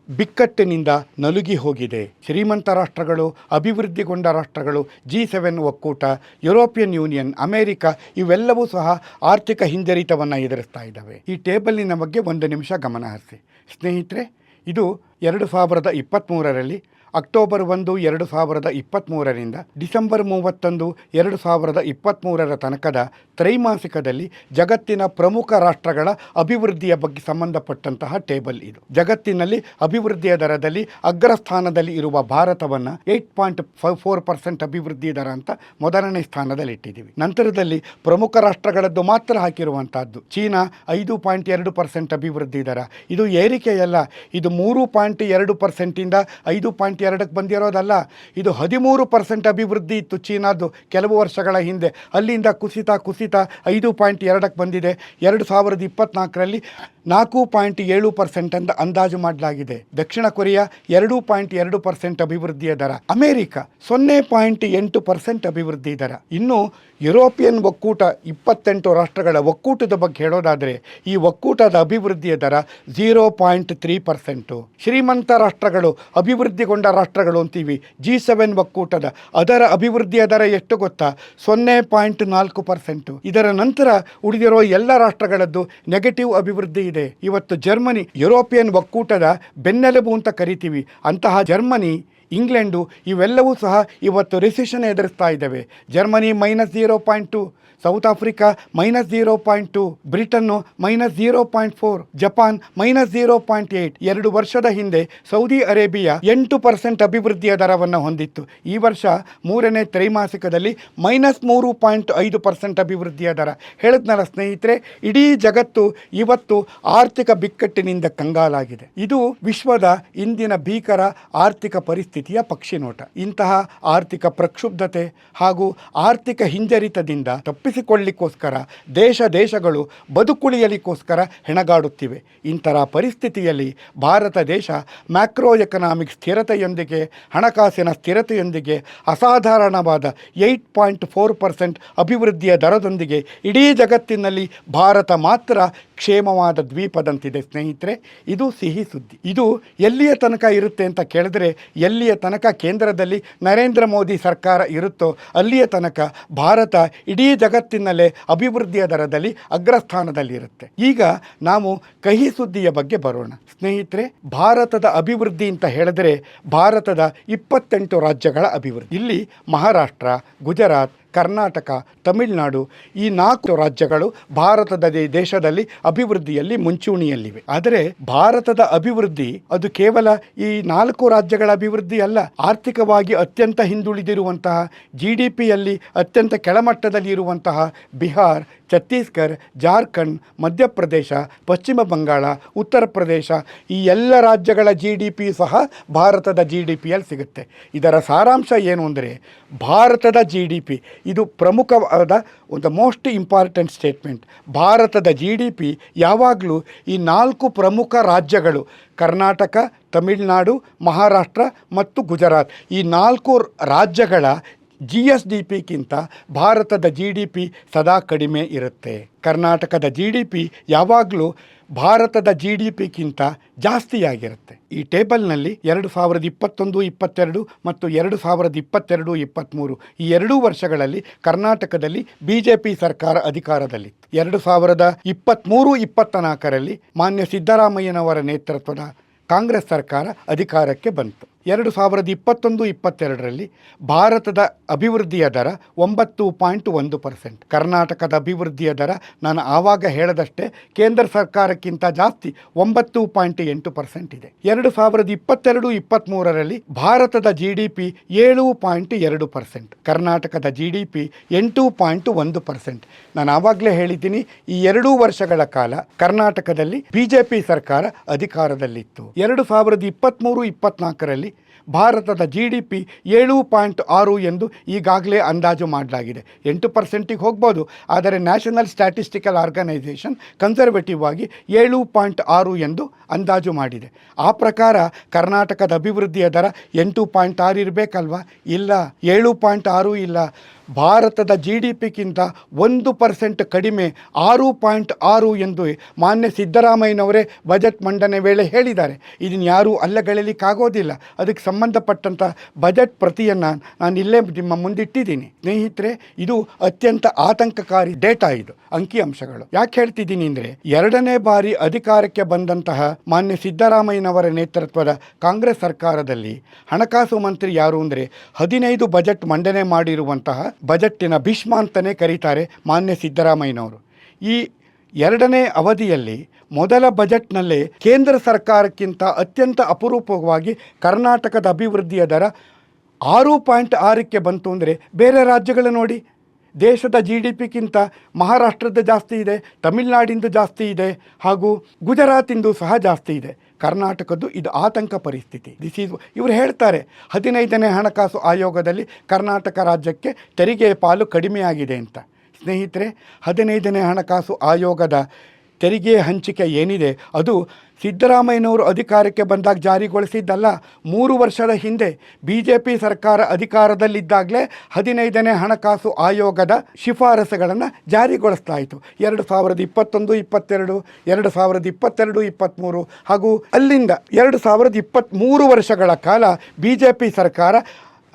ಬಿಕ್ಕಟ್ಟಿನಿಂದ ನಲುಗಿ ಹೋಗಿದೆ. ಶ್ರೀಮಂತ ರಾಷ್ಟ್ರಗಳು, ಅಭಿವೃದ್ಧಿಗೊಂಡ ರಾಷ್ಟ್ರಗಳು, ಜಿ ಸೆವೆನ್ ಒಕ್ಕೂಟ, ಯುರೋಪಿಯನ್ ಯೂನಿಯನ್, ಅಮೇರಿಕ, ಇವೆಲ್ಲವೂ ಸಹ ಆರ್ಥಿಕ ಹಿಂಜರಿತವನ್ನು ಎದುರಿಸ್ತಾ ಇದ್ದಾವೆ. ಈ ಟೇಬಲ್ನ ಬಗ್ಗೆ ಒಂದು ನಿಮಿಷ ಗಮನ ಹರಿಸಿ. ಸ್ನೇಹಿತರೆ, ಇದು ಎರಡು ಸಾವಿರದ ಇಪ್ಪತ್ತ್ಮೂರರಲ್ಲಿ ಅಕ್ಟೋಬರ್ ಒಂದು, ಎರಡು ಸಾವಿರದ ಇಪ್ಪತ್ತ್ಮೂರರಿಂದ ಡಿಸೆಂಬರ್ ಮೂವತ್ತೊಂದು, ಎರಡು ಸಾವಿರದ ಇಪ್ಪತ್ತ್ಮೂರರ ತನಕದ ತ್ರೈಮಾಸಿಕದಲ್ಲಿ ಜಗತ್ತಿನ ಪ್ರಮುಖ ರಾಷ್ಟ್ರಗಳ ಅಭಿವೃದ್ಧಿಯ ಬಗ್ಗೆ ಸಂಬಂಧಪಟ್ಟಂತಹ ಟೇಬಲ್ ಇದು. ಜಗತ್ತಿನಲ್ಲಿ ಅಭಿವೃದ್ಧಿಯ ದರದಲ್ಲಿ ಅಗ್ರಸ್ಥಾನದಲ್ಲಿ ಇರುವ ಭಾರತವನ್ನು eight point five four percent ಅಭಿವೃದ್ಧಿ ದರ ಅಂತ ಮೊದಲನೇ ಸ್ಥಾನದಲ್ಲಿ ಇಟ್ಟಿದ್ದೀವಿ. ನಂತರದಲ್ಲಿ ಪ್ರಮುಖ ರಾಷ್ಟ್ರಗಳದ್ದು ಮಾತ್ರ ಹಾಕಿರುವಂತಹದ್ದು. ಚೀನಾ ಐದು ಪಾಯಿಂಟ್ ಎರಡು ಪರ್ಸೆಂಟ್ ಅಭಿವೃದ್ಧಿ ದರ. ಇದು ಏರಿಕೆಯಲ್ಲ. ಇದು ಮೂರು ಪಾಯಿಂಟ್ ಎರಡು ಪರ್ಸೆಂಟಿಂದ ಐದು ಪಾಯಿಂಟ್ ಎರಡಕ್ಕೆ ಬಂದಿರೋದಲ್ಲ, ಇದು ಹದಿಮೂರು ಪರ್ಸೆಂಟ್ ಅಭಿವೃದ್ಧಿ ಇತ್ತು ಚೀನಾದ್ದು ಕೆಲವು ವರ್ಷಗಳ ಹಿಂದೆ. ಅಲ್ಲಿಂದ ಕುಸಿತ ಕುಸಿತ ಐದು ಪಾಯಿಂಟ್ ಎರಡಕ್ಕೆ ಬಂದಿದೆ. ಎರಡು ಸಾವಿರದ ಇಪ್ಪತ್ನಾಲ್ಕರಲ್ಲಿ ನಾಲ್ಕು ಪಾಯಿಂಟ್ ಏಳು ಪರ್ಸೆಂಟ್ ಅಂತ ಅಂದಾಜು ಮಾಡಲಾಗಿದೆ. ದಕ್ಷಿಣ ಕೊರಿಯಾ ಎರಡು ಪಾಯಿಂಟ್ ಎರಡು ಪರ್ಸೆಂಟ್ ಅಭಿವೃದ್ಧಿಯ ದರ. ಅಮೆರಿಕ ಸೊನ್ನೆ ಪಾಯಿಂಟ್ ಎಂಟು ಪರ್ಸೆಂಟ್ ಅಭಿವೃದ್ಧಿ ದರ. ಇನ್ನು ಯುರೋಪಿಯನ್ ಒಕ್ಕೂಟ ಇಪ್ಪತ್ತೆಂಟು ರಾಷ್ಟ್ರಗಳ ಒಕ್ಕೂಟದ ಬಗ್ಗೆ ಹೇಳೋದಾದರೆ, ಈ ಒಕ್ಕೂಟದ ಅಭಿವೃದ್ಧಿಯ ದರ ಝೀರೋ ಪಾಯಿಂಟ್ ತ್ರೀ ಪರ್ಸೆಂಟು ಶ್ರೀಮಂತ ರಾಷ್ಟ್ರಗಳು, ಅಭಿವೃದ್ಧಿಗೊಂಡ ರಾಷ್ಟ್ರಗಳು ಅಂತೀವಿ. ಜಿ ಸೆವೆನ್ ಒಕ್ಕೂಟದ ಅದರ ಅಭಿವೃದ್ಧಿಯ ದರ ಎಷ್ಟು ಗೊತ್ತಾ? ಸೊನ್ನೆ ಪಾಯಿಂಟ್ ನಾಲ್ಕು ಪರ್ಸೆಂಟು ಇದರ ನಂತರ ಉಳಿದಿರೋ ಎಲ್ಲ ರಾಷ್ಟ್ರಗಳದ್ದು ನೆಗೆಟಿವ್ ಅಭಿವೃದ್ಧಿ ಇದೆ. ಇವತ್ತು ಜರ್ಮನಿ, ಯುರೋಪಿಯನ್ ಒಕ್ಕೂಟದ ಬೆನ್ನೆಲುಬು ಅಂತ ಕರಿತೀವಿ. ಅಂತಹ ಜರ್ಮನಿ ಇಂಗ್ಲೆಂಡು ಇವೆಲ್ಲವೂ ಸಹ ಇವತ್ತು ರಿಸೆಷನ್ ಎದುರಿಸ್ತಾ ಇದ್ದಾವೆ. Germany minus zero point two South Africa minus zero point two Britain minus zero point four Japan minus zero point eight ಎರಡು ವರ್ಷದ ಹಿಂದೆ ಸೌದಿ ಅರೇಬಿಯಾ ಎಂಟು ಪರ್ಸೆಂಟ್ ಅಭಿವೃದ್ಧಿಯ ದರವನ್ನು ಹೊಂದಿತ್ತು. ಈ ವರ್ಷ ಮೂರನೇ ತ್ರೈಮಾಸಿಕದಲ್ಲಿ ಮೈನಸ್ ಮೂರು ಪಾಯಿಂಟ್ ಐದು ಪರ್ಸೆಂಟ್ ಅಭಿವೃದ್ಧಿಯ ದರ. ಹೇಳಿದ್ನಲ್ಲ ಸ್ನೇಹಿತರೆ, ಇಡೀ ಜಗತ್ತು ಇವತ್ತು ಆರ್ಥಿಕ ಬಿಕ್ಕಟ್ಟಿನಿಂದ ಕಂಗಾಲಾಗಿದೆ. ಇದು ವಿಶ್ವದ ಇಂದಿನ ಭೀಕರ ಆರ್ಥಿಕ ಪರಿಸ್ಥಿತಿಯ ಪಕ್ಷಿನೋಟ. ಇಂತಹ ಆರ್ಥಿಕ ಪ್ರಕ್ಷುಬ್ಧತೆ ಹಾಗೂ ಆರ್ಥಿಕ ಹಿಂಜರಿತದಿಂದ ತಪ್ಪಿಸಿಕೊಳ್ಳಿಕ್ಕೋಸ್ಕರ ದೇಶ ದೇಶಗಳು ಬದುಕುಳಿಯಲಿಕ್ಕೋಸ್ಕರ ಹೆಣಗಾಡುತ್ತಿವೆ. ಇಂತಹ ಪರಿಸ್ಥಿತಿಯಲ್ಲಿ ಭಾರತ ದೇಶ ಮ್ಯಾಕ್ರೋ ಎಕನಾಮಿಕ್ ಸ್ಥಿರತೆಯೊಂದಿಗೆ, ಹಣಕಾಸಿನ ಸ್ಥಿರತೆಯೊಂದಿಗೆ, ಅಸಾಧಾರಣವಾದ ಏಯ್ಟ್ ಪಾಯಿಂಟ್ ಫೋರ್ ಪರ್ಸೆಂಟ್ ಅಭಿವೃದ್ಧಿಯ ದರದೊಂದಿಗೆ ಇಡೀ ಜಗತ್ತಿನಲ್ಲಿ ಭಾರತ ಮಾತ್ರ ಕ್ಷೇಮವಾದ ದ್ವೀಪದಂತಿದೆ, ಸ್ನೇಹಿತರೆ. ಇದು ಸಿಹಿ ಸುದ್ದಿ. ಇದು ಎಲ್ಲಿಯ ತನಕ ಇರುತ್ತೆ ಅಂತ ಕೇಳಿದ್ರೆ, ಎಲ್ಲಿಯ ತನಕ ಕೇಂದ್ರದಲ್ಲಿ ನರೇಂದ್ರ ಮೋದಿ ಸರ್ಕಾರ ಇರುತ್ತೋ, ಅಲ್ಲಿಯ ತನಕ ಭಾರತ ಇಡೀ ಜಗತ್ತಿನಲ್ಲೇ ಅಭಿವೃದ್ಧಿಯ ದರದಲ್ಲಿ ಅಗ್ರಸ್ಥಾನದಲ್ಲಿರುತ್ತೆ. ಈಗ ನಾವು ಕಹಿ ಸುದ್ದಿಯ ಬಗ್ಗೆ ಬರೋಣ. ಸ್ನೇಹಿತರೆ, ಭಾರತದ ಅಭಿವೃದ್ಧಿ ಅಂತ ಹೇಳಿದ್ರೆ ಭಾರತದ ಇಪ್ಪತ್ತೆಂಟು ರಾಜ್ಯಗಳ ಅಭಿವೃದ್ಧಿ. ಇಲ್ಲಿ ಮಹಾರಾಷ್ಟ್ರ, ಗುಜರಾತ್ ಕರ್ನಾಟಕ, ತಮಿಳುನಾಡು ಈ ನಾಲ್ಕು ರಾಜ್ಯಗಳು ಭಾರತದ ದೇಶದಲ್ಲಿ ಅಭಿವೃದ್ಧಿಯಲ್ಲಿ ಮುಂಚೂಣಿಯಲ್ಲಿವೆ. ಆದರೆ ಭಾರತದ ಅಭಿವೃದ್ಧಿ ಅದು ಕೇವಲ ಈ ನಾಲ್ಕು ರಾಜ್ಯಗಳ ಅಭಿವೃದ್ಧಿ ಅಲ್ಲ, ಆರ್ಥಿಕವಾಗಿ ಅತ್ಯಂತ ಹಿಂದುಳಿದಿರುವಂತಹ ಜಿ ಡಿ ಪಿಯಲ್ಲಿ ಅತ್ಯಂತ ಕೆಳಮಟ್ಟದಲ್ಲಿ ಇರುವಂತಹ ಬಿಹಾರ್, ಛತ್ತೀಸ್ಗಢ, ಜಾರ್ಖಂಡ್, ಮಧ್ಯಪ್ರದೇಶ, ಪಶ್ಚಿಮ ಬಂಗಾಳ, ಉತ್ತರ ಪ್ರದೇಶ ಈ ಎಲ್ಲ ರಾಜ್ಯಗಳ ಜಿ ಡಿ ಪಿ ಸಹ ಭಾರತದ ಜಿ ಡಿ ಪಿಯಲ್ಲಿ ಸಿಗುತ್ತೆ. ಇದರ ಸಾರಾಂಶ ಏನು ಅಂದರೆ ಭಾರತದ ಜಿ ಡಿ ಪಿ ಇದು ಪ್ರಮುಖವಾದ ಒಂದು ಮೋಸ್ಟ್ ಇಂಪಾರ್ಟೆಂಟ್ ಸ್ಟೇಟ್ಮೆಂಟ್. ಭಾರತದ ಜಿ ಡಿ ಪಿ ಯಾವಾಗಲೂ ಈ ನಾಲ್ಕು ಪ್ರಮುಖ ರಾಜ್ಯಗಳು ಕರ್ನಾಟಕ, ತಮಿಳುನಾಡು, ಮಹಾರಾಷ್ಟ್ರ ಮತ್ತು ಗುಜರಾತ್. ಈ ನಾಲ್ಕು ರಾಜ್ಯಗಳ ಜಿ ಎಸ್ ಡಿ ಪಿಗಿಂತ ಭಾರತದ ಜಿ ಡಿ ಪಿ ಸದಾ ಕಡಿಮೆ ಇರುತ್ತೆ. ಕರ್ನಾಟಕದ ಜಿ ಡಿ ಪಿ ಯಾವಾಗಲೂ ಭಾರತದ ಜಿ ಡಿ ಪಿಗಿಂತ ಜಾಸ್ತಿಯಾಗಿರುತ್ತೆ. ಈ ಟೇಬಲ್ನಲ್ಲಿ ಎರಡು ಸಾವಿರದ ಇಪ್ಪತ್ತೊಂದು, ಇಪ್ಪತ್ತೆರಡು ಮತ್ತು ಎರಡು ಸಾವಿರದ ಇಪ್ಪತ್ತೆರಡು, ಇಪ್ಪತ್ತ್ಮೂರು ಈ ಎರಡೂ ವರ್ಷಗಳಲ್ಲಿ ಕರ್ನಾಟಕದಲ್ಲಿ ಬಿ ಜೆ ಪಿ ಸರ್ಕಾರ ಅಧಿಕಾರದಲ್ಲಿತ್ತು. ಎರಡು ಸಾವಿರದ ಇಪ್ಪತ್ತ್ಮೂರು ಇಪ್ಪತ್ತ ನಾಲ್ಕರಲ್ಲಿ ಮಾನ್ಯ ಸಿದ್ದರಾಮಯ್ಯನವರ ನೇತೃತ್ವದ ಕಾಂಗ್ರೆಸ್ ಸರ್ಕಾರ ಅಧಿಕಾರಕ್ಕೆ ಬಂತು. ಎರಡು ಸಾವಿರದ ಇಪ್ಪತ್ತೊಂದು ಇಪ್ಪತ್ತೆರಡರಲ್ಲಿ ಭಾರತದ ಅಭಿವೃದ್ಧಿಯ ದರ ಒಂಬತ್ತು ಪಾಯಿಂಟ್ ಒಂದು ಪರ್ಸೆಂಟ್. ಕರ್ನಾಟಕದ ಅಭಿವೃದ್ಧಿಯ ದರ ನಾನು ಆವಾಗ ಹೇಳದಷ್ಟೇ ಕೇಂದ್ರ ಸರ್ಕಾರಕ್ಕಿಂತ ಜಾಸ್ತಿ ಒಂಬತ್ತು ಪಾಯಿಂಟ್ ಎಂಟು ಪರ್ಸೆಂಟ್ ಇದೆ. ಎರಡು ಸಾವಿರದ ಇಪ್ಪತ್ತೆರಡು ಇಪ್ಪತ್ತ್ಮೂರರಲ್ಲಿ ಭಾರತದ ಜಿ ಡಿ ಪಿ ಏಳು ಪಾಯಿಂಟ್ ಎರಡು ಪರ್ಸೆಂಟ್. ಕರ್ನಾಟಕದ ಜಿ ಡಿ ಪಿ ಎಂಟು ಪಾಯಿಂಟ್ ಒಂದು ಪರ್ಸೆಂಟ್. ನಾನು ಆವಾಗಲೇ ಹೇಳಿದ್ದೀನಿ, ಈ ಎರಡೂ ವರ್ಷಗಳ ಕಾಲ ಕರ್ನಾಟಕದಲ್ಲಿ ಬಿ ಜೆ ಪಿ ಸರ್ಕಾರ ಅಧಿಕಾರದಲ್ಲಿತ್ತು. ಎರಡು ಸಾವಿರದ ಇಪ್ಪತ್ತ್ಮೂರು ಇಪ್ಪತ್ತ್ನಾಲ್ಕರಲ್ಲಿ ಭಾರತದ ಜಿ ಡಿ ಪಿ ಏಳು ಪಾಯಿಂಟ್ ಆರು ಎಂದು ಈಗಾಗಲೇ ಅಂದಾಜು ಮಾಡಲಾಗಿದೆ. ಎಂಟು ಪರ್ಸೆಂಟಿಗೆ ಹೋಗ್ಬೋದು. ಆದರೆ ನ್ಯಾಷನಲ್ ಸ್ಟ್ಯಾಟಿಸ್ಟಿಕಲ್ ಆರ್ಗನೈಸೇಷನ್ ಕನ್ಸರ್ವೇಟಿವ್ ಆಗಿ ಏಳು ಪಾಯಿಂಟ್ ಆರು ಎಂದು ಅಂದಾಜು ಮಾಡಿದೆ. ಆ ಪ್ರಕಾರ ಕರ್ನಾಟಕದ ಅಭಿವೃದ್ಧಿಯ ದರ ಎಂಟು ಪಾಯಿಂಟ್ ಆರು ಇರಬೇಕಲ್ವಾ? ಇಲ್ಲ. ಏಳು ಪಾಯಿಂಟ್ ಆರು ಇಲ್ಲ. ಭಾರತದ ಜಿ ಡಿ ಪಿಗಿಂತ ಒಂದು ಪರ್ಸೆಂಟ್ ಕಡಿಮೆ ಆರು ಪಾಯಿಂಟ್ ಆರು ಎಂದು ಮಾನ್ಯ ಸಿದ್ದರಾಮಯ್ಯನವರೇ ಬಜೆಟ್ ಮಂಡನೆ ವೇಳೆ ಹೇಳಿದ್ದಾರೆ. ಇದನ್ನು ಯಾರೂ ಅಲ್ಲಗಳೆಯಲಿಕ್ಕಾಗೋದಿಲ್ಲ ಅದಕ್ಕೆ ಸಂಬಂಧಪಟ್ಟಂಥ ಬಜೆಟ್ ಪ್ರತಿಯನ್ನು ನಾನು ಇಲ್ಲೇ ನಿಮ್ಮ ಮುಂದಿಟ್ಟಿದ್ದೀನಿ. ಸ್ನೇಹಿತರೆ, ಇದು ಅತ್ಯಂತ ಆತಂಕಕಾರಿ ಡೇಟಾ ಇದು ಅಂಕಿಅಂಶಗಳು ಯಾಕೆ ಹೇಳ್ತಿದ್ದೀನಿ ಅಂದರೆ, ಎರಡನೇ ಬಾರಿ ಅಧಿಕಾರಕ್ಕೆ ಬಂದಂತಹ ಮಾನ್ಯ ಸಿದ್ದರಾಮಯ್ಯನವರ ನೇತೃತ್ವದ ಕಾಂಗ್ರೆಸ್ ಸರ್ಕಾರದಲ್ಲಿ ಹಣಕಾಸು ಮಂತ್ರಿ ಯಾರು ಅಂದರೆ, ಹದಿನೈದು ಬಜೆಟ್ ಮಂಡನೆ ಮಾಡಿರುವಂತಹ ಬಜೆಟ್ಟಿನ ಭೀಷ್ಮ ಅಂತಲೇ ಕರೀತಾರೆ ಮಾನ್ಯ ಸಿದ್ದರಾಮಯ್ಯನವರು. ಈ ಎರಡನೇ ಅವಧಿಯಲ್ಲಿ ಮೊದಲ ಬಜೆಟ್ನಲ್ಲೇ ಕೇಂದ್ರ ಸರ್ಕಾರಕ್ಕಿಂತ ಅತ್ಯಂತ ಅಪರೂಪವಾಗಿ ಕರ್ನಾಟಕದ ಅಭಿವೃದ್ಧಿಯ ದರ ಆರು ಪಾಯಿಂಟ್ ಆರಕ್ಕೆ ಬಂತು ಅಂದರೆ ಬೇರೆ ರಾಜ್ಯಗಳು ನೋಡಿ. ದೇಶದ ಜಿ ಡಿ ಪಿಗಿಂತ ಮಹಾರಾಷ್ಟ್ರದ ಜಾಸ್ತಿ ಇದೆ, ತಮಿಳುನಾಡಿಂದು ಜಾಸ್ತಿ ಇದೆ ಹಾಗೂ ಗುಜರಾತಿಂದು ಸಹ ಜಾಸ್ತಿ ಇದೆ. ಕರ್ನಾಟಕದ್ದು ಇದು ಆತಂಕ ಪರಿಸ್ಥಿತಿ. ದಿಸ್ ಈಸ್ ಇವರು ಹೇಳ್ತಾರೆ, ಹದಿನೈದನೇ ಹಣಕಾಸು ಆಯೋಗದಲ್ಲಿ ಕರ್ನಾಟಕ ರಾಜ್ಯಕ್ಕೆ ತೆರಿಗೆ ಪಾಲು ಕಡಿಮೆಯಾಗಿದೆ ಅಂತ. ಸ್ನೇಹಿತರೆ, ಹದಿನೈದನೇ ಹಣಕಾಸು ಆಯೋಗದ ತೆರಿಗೆ ಹಂಚಿಕೆ ಏನಿದೆ, ಅದು ಸಿದ್ದರಾಮಯ್ಯನವರು ಅಧಿಕಾರಕ್ಕೆ ಬಂದಾಗ ಜಾರಿಗೊಳಿಸಿದ್ದಲ್ಲ, ಮೂರು ವರ್ಷದ ಹಿಂದೆ ಬಿ ಜೆ ಪಿ ಸರ್ಕಾರ ಅಧಿಕಾರದಲ್ಲಿದ್ದಾಗಲೇ ಹದಿನೈದನೇ ಹಣಕಾಸು ಆಯೋಗದ ಶಿಫಾರಸುಗಳನ್ನು ಜಾರಿಗೊಳಿಸ್ತಾ ಇತ್ತು ಎರಡು ಸಾವಿರದ ಇಪ್ಪತ್ತೊಂದು, ಇಪ್ಪತ್ತೆರಡು, ಎರಡು ಸಾವಿರದ ಇಪ್ಪತ್ತೆರಡು, ಇಪ್ಪತ್ತ್ಮೂರು ಹಾಗೂ ಅಲ್ಲಿಂದ ಎರಡು ಸಾವಿರದ ಇಪ್ಪತ್ತ್ಮೂರು ವರ್ಷಗಳ ಕಾಲ ಬಿ ಜೆ ಪಿ ಸರ್ಕಾರ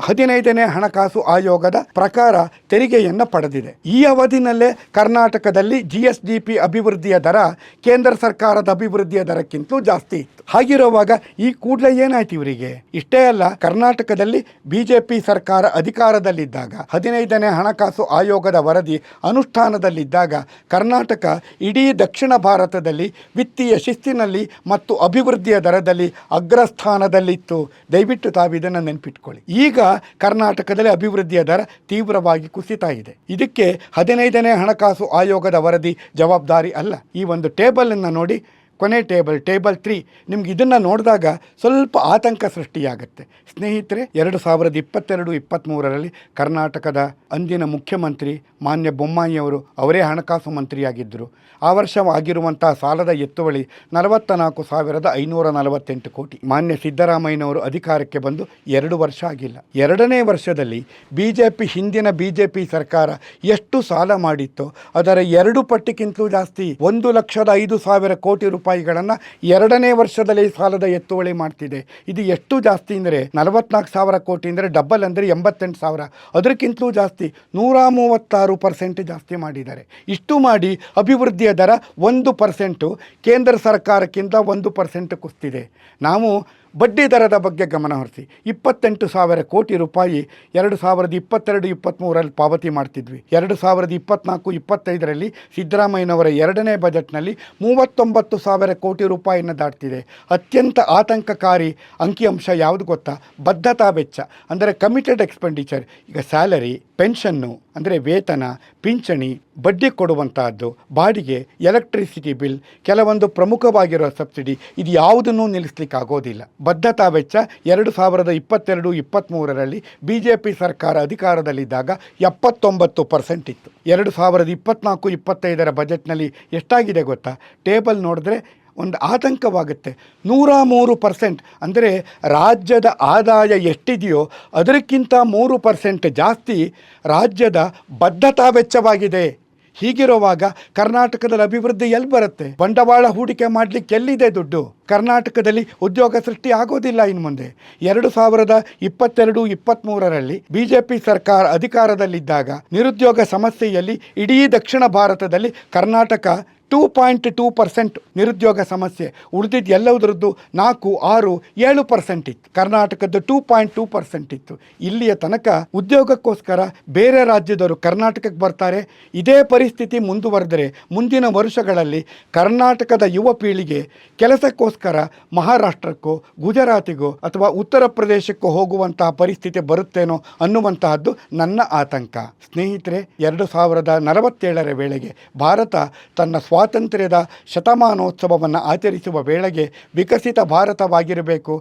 ಹದಿನೈದನೇ ಹಣಕಾಸು ಆಯೋಗದ ಪ್ರಕಾರ ತೆರಿಗೆಯನ್ನು ಪಡೆದಿದೆ. ಈ ಅವಧಿನಲ್ಲೇ ಕರ್ನಾಟಕದಲ್ಲಿ ಜಿ ಎಸ್ ಡಿ ಪಿ ಅಭಿವೃದ್ಧಿಯ ದರ ಕೇಂದ್ರ ಸರ್ಕಾರದ ಅಭಿವೃದ್ಧಿಯ ದರಕ್ಕಿಂತಲೂ ಜಾಸ್ತಿ ಇತ್ತು. ಹಾಗಿರುವಾಗ ಈ ಕೂಡಲೇ ಏನಾಯ್ತು ಇವರಿಗೆ? ಇಷ್ಟೇ ಅಲ್ಲ, ಕರ್ನಾಟಕದಲ್ಲಿ ಬಿಜೆಪಿ ಸರ್ಕಾರ ಅಧಿಕಾರದಲ್ಲಿದ್ದಾಗ, ಹದಿನೈದನೇ ಹಣಕಾಸು ಆಯೋಗದ ವರದಿ ಅನುಷ್ಠಾನದಲ್ಲಿದ್ದಾಗ ಕರ್ನಾಟಕ ಇಡೀ ದಕ್ಷಿಣ ಭಾರತದಲ್ಲಿ ವಿತ್ತೀಯ ಶಿಸ್ತಿನಲ್ಲಿ ಮತ್ತು ಅಭಿವೃದ್ಧಿಯ ದರದಲ್ಲಿ ಅಗ್ರಸ್ಥಾನದಲ್ಲಿತ್ತು. ದಯವಿಟ್ಟು ತಾವಿದನ್ನು ನೆನಪಿಟ್ಕೊಳ್ಳಿ. ಈಗ ಕರ್ನಾಟಕದಲ್ಲಿ ಅಭಿವೃದ್ಧಿಯ ದರ ತೀವ್ರವಾಗಿ ಕುಸಿತಾ ಇದೆ. ಇದಕ್ಕೆ ಹದಿನೈದನೇ ಹಣಕಾಸು ಆಯೋಗದ ವರದಿ ಜವಾಬ್ದಾರಿ ಅಲ್ಲ. ಈ ಒಂದು ಟೇಬಲನ್ನು ನೋಡಿ ಕೊನೆ ಟೇಬಲ್ ಟೇಬಲ್ ತ್ರೀ. ನಿಮ್ಗೆ ಇದನ್ನು ನೋಡಿದಾಗ ಸ್ವಲ್ಪ ಆತಂಕ ಸೃಷ್ಟಿಯಾಗುತ್ತೆ. ಸ್ನೇಹಿತರೆ, ಎರಡು ಸಾವಿರದ ಇಪ್ಪತ್ತೆರಡು ಇಪ್ಪತ್ತ್ಮೂರರಲ್ಲಿ ಕರ್ನಾಟಕದ ಅಂದಿನ ಮುಖ್ಯಮಂತ್ರಿ ಮಾನ್ಯ ಬೊಮ್ಮಾಯಿಯವರು ಅವರೇ ಹಣಕಾಸು ಮಂತ್ರಿಯಾಗಿದ್ದರು. ಆ ವರ್ಷ ಆಗಿರುವಂಥ ಸಾಲದ ಎತ್ತುವಳಿ ನಲವತ್ತ ನಾಲ್ಕು ಸಾವಿರದ ಐನೂರ ನಲವತ್ತೆಂಟು ಕೋಟಿ. ಮಾನ್ಯ ಸಿದ್ದರಾಮಯ್ಯನವರು ಅಧಿಕಾರಕ್ಕೆ ಬಂದು ಎರಡು ವರ್ಷ ಆಗಿಲ್ಲ. ಎರಡನೇ ವರ್ಷದಲ್ಲಿ ಬಿ ಹಿಂದಿನ ಬಿ ಸರ್ಕಾರ ಎಷ್ಟು ಸಾಲ ಮಾಡಿತ್ತೋ, ಅದರ ಎರಡು ಪಟ್ಟಿಗಿಂತಲೂ ಜಾಸ್ತಿ ಒಂದು ಲಕ್ಷದ ಐದು ಸಾವಿರ ಕೋಟಿ ರೂಪಾಯಿಗಳನ್ನು ಎರಡನೇ ವರ್ಷದಲ್ಲಿ ಸಾಲದ ಎತ್ತುವಳಿ ಮಾಡ್ತಿದೆ. ಇದು ಎಷ್ಟು ಜಾಸ್ತಿ ಅಂದರೆ ನಲವತ್ನಾಲ್ಕು ಸಾವಿರ ಕೋಟಿ ಅಂದರೆ ಡಬಲ್ ಅಂದರೆ ಎಂಬತ್ತೆಂಟು ಸಾವಿರ. ಅದಕ್ಕಿಂತಲೂ ಜಾಸ್ತಿ ನೂರ ಮೂವತ್ತಾರು ಪರ್ಸೆಂಟ್ ಜಾಸ್ತಿ ಮಾಡಿದ್ದಾರೆ. ಇಷ್ಟು ಮಾಡಿ ಅಭಿವೃದ್ಧಿಯ ದರ ಒಂದು ಪರ್ಸೆಂಟು, ಕೇಂದ್ರ ಸರ್ಕಾರಕ್ಕಿಂತ ಒಂದು ಪರ್ಸೆಂಟ್ ಕುಸ್ತಿದೆ. ನಾವು ಬಡ್ಡಿ ದರದ ಬಗ್ಗೆ ಗಮನ ಹರಿಸಿ. ಇಪ್ಪತ್ತೆಂಟು ಸಾವಿರ ಕೋಟಿ ರೂಪಾಯಿ ಎರಡು ಸಾವಿರದ ಇಪ್ಪತ್ತೆರಡು ಇಪ್ಪತ್ತ್ಮೂರರಲ್ಲಿ ಪಾವತಿ ಮಾಡ್ತಿದ್ವಿ. ಎರಡು ಸಾವಿರದ ಇಪ್ಪತ್ತ್ನಾಲ್ಕು ಇಪ್ಪತ್ತೈದರಲ್ಲಿ ಸಿದ್ದರಾಮಯ್ಯನವರ ಎರಡನೇ ಬಜೆಟ್ನಲ್ಲಿ ಮೂವತ್ತೊಂಬತ್ತು ಸಾವಿರ ಕೋಟಿ ರೂಪಾಯಿಯನ್ನು ದಾಟ್ತಿದೆ. ಅತ್ಯಂತ ಆತಂಕಕಾರಿ ಅಂಕಿಅಂಶ ಯಾವುದು ಗೊತ್ತಾ? ಬದ್ಧತಾ ವೆಚ್ಚ, ಅಂದರೆ ಕಮಿಟೆಡ್ ಎಕ್ಸ್ಪೆಂಡಿಚರ್ ಈಗ ಸ್ಯಾಲರಿ ಪೆನ್ಷನ್ನು, ಅಂದರೆ ವೇತನ, ಪಿಂಚಣಿ, ಬಡ್ಡಿ ಕೊಡುವಂತಹದ್ದು, ಬಾಡಿಗೆ, ಎಲೆಕ್ಟ್ರಿಸಿಟಿ ಬಿಲ್, ಕೆಲವೊಂದು ಪ್ರಮುಖವಾಗಿರೋ ಸಬ್ಸಿಡಿ, ಇದು ಯಾವುದನ್ನೂ ನಿಲ್ಲಿಸ್ಲಿಕ್ಕಾಗೋದಿಲ್ಲ. ಬದ್ಧತಾ ವೆಚ್ಚ ಎರಡು ಸಾವಿರದ ಇಪ್ಪತ್ತೆರಡು ಇಪ್ಪತ್ತ್ಮೂರರಲ್ಲಿ ಬಿ ಜೆ ಪಿ ಸರ್ಕಾರ ಅಧಿಕಾರದಲ್ಲಿದ್ದಾಗ ಎಪ್ಪತ್ತೊಂಬತ್ತು ಪರ್ಸೆಂಟ್ ಇತ್ತು. ಎರಡು ಸಾವಿರದ ಇಪ್ಪತ್ತ್ನಾಲ್ಕು ಇಪ್ಪತ್ತೈದರ ಬಜೆಟ್ನಲ್ಲಿ ಎಷ್ಟಾಗಿದೆ ಗೊತ್ತಾ? ಟೇಬಲ್ ನೋಡಿದ್ರೆ ಒಂದು ಆತಂಕವಾಗುತ್ತೆ. ನೂರ ಮೂರು ಪರ್ಸೆಂಟ್ ಅಂದರೆ ರಾಜ್ಯದ ಆದಾಯ ಎಷ್ಟಿದೆಯೋ ಅದಕ್ಕಿಂತ ಮೂರು ಪರ್ಸೆಂಟ್ ಜಾಸ್ತಿ ರಾಜ್ಯದ ಬದ್ಧತಾ ವೆಚ್ಚವಾಗಿದೆ. ಹೀಗಿರುವಾಗ ಕರ್ನಾಟಕದಲ್ಲಿ ಅಭಿವೃದ್ಧಿ ಎಲ್ಲಿ ಬರುತ್ತೆ? ಬಂಡವಾಳ ಹೂಡಿಕೆ ಮಾಡಲಿಕ್ಕೆ ಎಲ್ಲಿದೆ ದುಡ್ಡು? ಕರ್ನಾಟಕದಲ್ಲಿ ಉದ್ಯೋಗ ಸೃಷ್ಟಿ ಆಗೋದಿಲ್ಲ ಇನ್ನು ಮುಂದೆ. ಎರಡು ಸಾವಿರದ ಇಪ್ಪತ್ತೆರಡು ಇಪ್ಪತ್ತ್ಮೂರರಲ್ಲಿ ಬಿ ಜೆ ಪಿ ಸರ್ಕಾರ ಅಧಿಕಾರದಲ್ಲಿದ್ದಾಗ ನಿರುದ್ಯೋಗ ಸಮಸ್ಯೆಯಲ್ಲಿ ಇಡೀ ದಕ್ಷಿಣ ಭಾರತದಲ್ಲಿ Karnataka two point two percent ನಿರುದ್ಯೋಗ ಸಮಸ್ಯೆ ಉಳಿದಿದ್ದು ಎಲ್ಲದರದ್ದು ನಾಲ್ಕು, ಆರು, ಏಳು ಪರ್ಸೆಂಟ್ ಇತ್ತು. ಕರ್ನಾಟಕದ್ದು ಟೂ ಪಾಯಿಂಟ್ ಟೂ ಪರ್ಸೆಂಟ್ ಇತ್ತು. ಇಲ್ಲಿಯ ತನಕ ಉದ್ಯೋಗಕ್ಕೋಸ್ಕರ ಬೇರೆ ರಾಜ್ಯದವರು ಕರ್ನಾಟಕಕ್ಕೆ ಬರ್ತಾರೆ. ಇದೇ ಪರಿಸ್ಥಿತಿ ಮುಂದುವರೆದರೆ ಮುಂದಿನ ವರ್ಷಗಳಲ್ಲಿ ಕರ್ನಾಟಕದ ಯುವ ಪೀಳಿಗೆ ಕೆಲಸಕ್ಕೋಸ್ಕರ ಮಹಾರಾಷ್ಟ್ರಕ್ಕೋ, ಗುಜರಾತಿಗೋ ಅಥವಾ ಉತ್ತರ ಪ್ರದೇಶಕ್ಕೋ ಹೋಗುವಂತಹ ಪರಿಸ್ಥಿತಿ ಬರುತ್ತೇನೋ ಅನ್ನುವಂತಹದ್ದು ನನ್ನ ಆತಂಕ. ಸ್ನೇಹಿತರೆ, ಎರಡು ಸಾವಿರದ ನಲವತ್ತೇಳರ ವೇಳೆಗೆ ಭಾರತ ತನ್ನ ಸ್ವಾತಂತ್ರ್ಯದ ಶತಮಾನೋತ್ಸವವನ್ನು ಆಚರಿಸುವ ವೇಳೆಗೆ ವಿಕಸಿತ ಭಾರತವಾಗಿರಬೇಕು.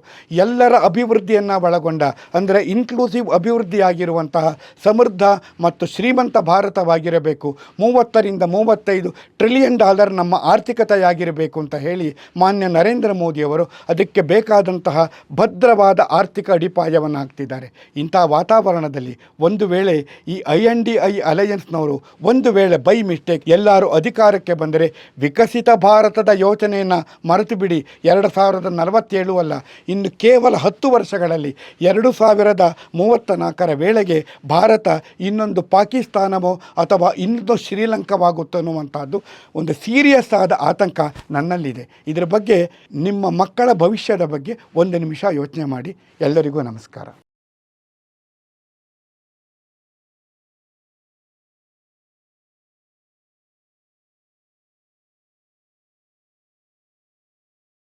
ಎಲ್ಲರ ಅಭಿವೃದ್ಧಿಯನ್ನು ಒಳಗೊಂಡ, ಅಂದರೆ ಇನ್ಕ್ಲೂಸಿವ್ ಅಭಿವೃದ್ಧಿಯಾಗಿರುವಂತಹ ಸಮೃದ್ಧ ಮತ್ತು ಶ್ರೀಮಂತ ಭಾರತವಾಗಿರಬೇಕು. ಮೂವತ್ತರಿಂದ ಮೂವತ್ತೈದು ಟ್ರಿಲಿಯನ್ ಡಾಲರ್ ನಮ್ಮ ಆರ್ಥಿಕತೆಯಾಗಿರಬೇಕು ಅಂತ ಹೇಳಿ ಮಾನ್ಯ ನರೇಂದ್ರ ಮೋದಿಯವರು ಅದಕ್ಕೆ ಬೇಕಾದಂತಹ ಭದ್ರವಾದ ಆರ್ಥಿಕ ಅಡಿಪಾಯವನ್ನು ಹಾಕ್ತಿದ್ದಾರೆ. ಇಂಥ ವಾತಾವರಣದಲ್ಲಿ ಒಂದು ವೇಳೆ ಈ ಐ ಎನ್ ಡಿ ಐ ಅಲಯನ್ಸ್ನವರು ಒಂದು ವೇಳೆ ಬೈ ಮಿಸ್ಟೇಕ್ ಎಲ್ಲರೂ ಅಧಿಕಾರಕ್ಕೆ ಬಂದರೆ ವಿಕಸಿತ ಭಾರತದ ಯೋಚನೆಯನ್ನು ಮರೆತು ಬಿಡಿ ಎರಡು ಸಾವಿರದ ನಲವತ್ತೇಳು ಅಲ್ಲ, ಇನ್ನು ಕೇವಲ ಹತ್ತು ವರ್ಷಗಳಲ್ಲಿ ಎರಡು ಸಾವಿರದ ಮೂವತ್ತ ನಾಲ್ಕರ ವೇಳೆಗೆ ಭಾರತ ಇನ್ನೊಂದು ಪಾಕಿಸ್ತಾನವೋ ಅಥವಾ ಇನ್ನೊಂದು ಶ್ರೀಲಂಕಾವಾಗುತ್ತೋ ಅನ್ನುವಂಥದ್ದು ಒಂದು ಸೀರಿಯಸ್ ಆದ ಆತಂಕ ನನ್ನಲ್ಲಿದೆ. ಇದರ ಬಗ್ಗೆ ನಿಮ್ಮ ಮಕ್ಕಳ ಭವಿಷ್ಯದ ಬಗ್ಗೆ ಒಂದು ನಿಮಿಷ ಯೋಚನೆ ಮಾಡಿ. ಎಲ್ಲರಿಗೂ ನಮಸ್ಕಾರ.